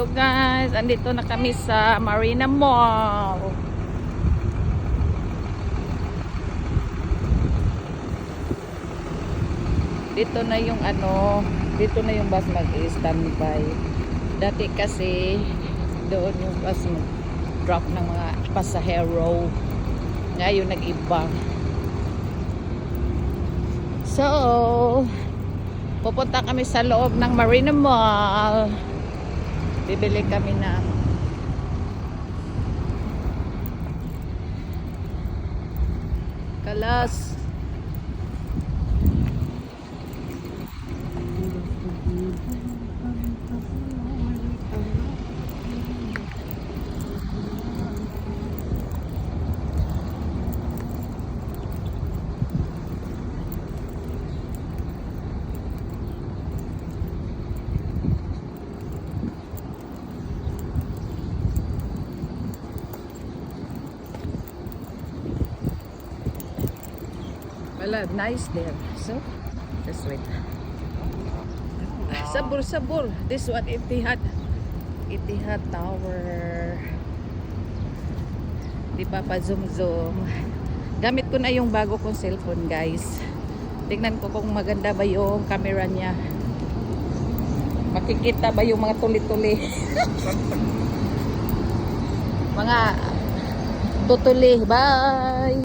Hello guys, andito na kami sa Marina Mall. Dito na yung ano, dito na yung bus mag-standby. Dati kasi doon yung bus mag-drop ng mga pasahero. Ngayon nag-iba. So, pupunta kami sa loob ng Marina Mall. Bibili kami ng kalas. Wala, nice there. So, just wait. Sabur, sabur. This one, Itihad. Itihad Tower. Di pa pa zoom zoom. Gamit ko na yung bago kong cellphone, guys. Tingnan ko kung maganda ba yung camera niya. Makikita ba yung mga tuli-tuli? mga tutuli. Bye!